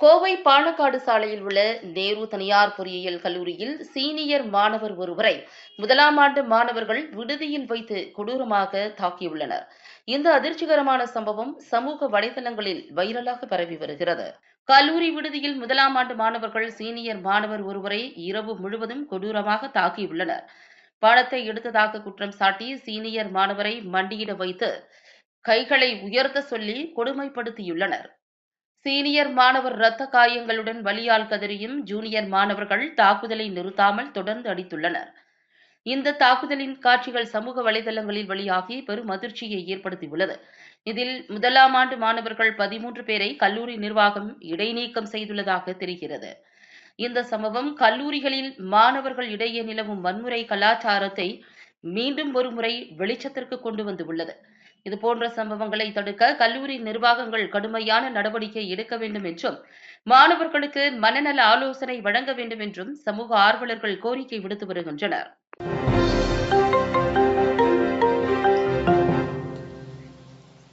கோவை பாலக்காடு சாலையில் உள்ள நேரு தனியார் பொறியியல் கல்லூரியில் சீனியர் மாணவர் ஒருவரை முதலாம் ஆண்டு மாணவர்கள் விடுதியில் வைத்து கொடூரமாக தாக்கியுள்ளனர். இந்த அதிர்ச்சிகரமான சம்பவம் சமூக வலைதளங்களில் வைரலாக பரவி வருகிறது. கல்லூரி விடுதியில் முதலாம் ஆண்டு மாணவர்கள் சீனியர் மாணவர் ஒருவரை இரவு முழுவதும் கொடூரமாக தாக்கியுள்ளனர். பணத்தை எடுத்ததாக குற்றம் சாட்டி சீனியர் மாணவரை மண்டியிட வைத்து கைகளை உயர்த்த சொல்லி கொடுமைப்படுத்தியுள்ளனர். சீனியர் மாணவர் இரத்த காயங்களுடன் வலியால் கதறியும் ஜூனியர் மாணவர்கள் தாக்குதலை நிறுத்தாமல் தொடர்ந்து அடித்துள்ளனர். இந்த தாக்குதலின் காட்சிகள் சமூக வலைதளங்களில் வெளியாகி பெரும் அதிர்ச்சியை ஏற்படுத்தியுள்ளது. இதில் முதலாம் ஆண்டு மாணவர்கள் பதிமூன்று பேரை கல்லூரி நிர்வாகம் இடைநீக்கம் செய்துள்ளதாக தெரிகிறது. இந்த சம்பவம் கல்லூரிகளில் மாணவர்கள் இடையே நிலவும் வன்முறை கலாச்சாரத்தை மீண்டும் ஒருமுறை வெளிச்சத்திற்கு கொண்டு வந்துள்ளது இதுபோன்ற சம்பவங்களை தடுக்க கல்லூரி நிர்வாகங்கள் கடுமையான நடவடிக்கை எடுக்க வேண்டும் என்றும் மாணவர்களுக்கு மனநல ஆலோசனை வழங்க வேண்டும் என்றும் சமூக ஆர்வலர்கள் கோரிக்கை விடுத்து வருகின்றனர்.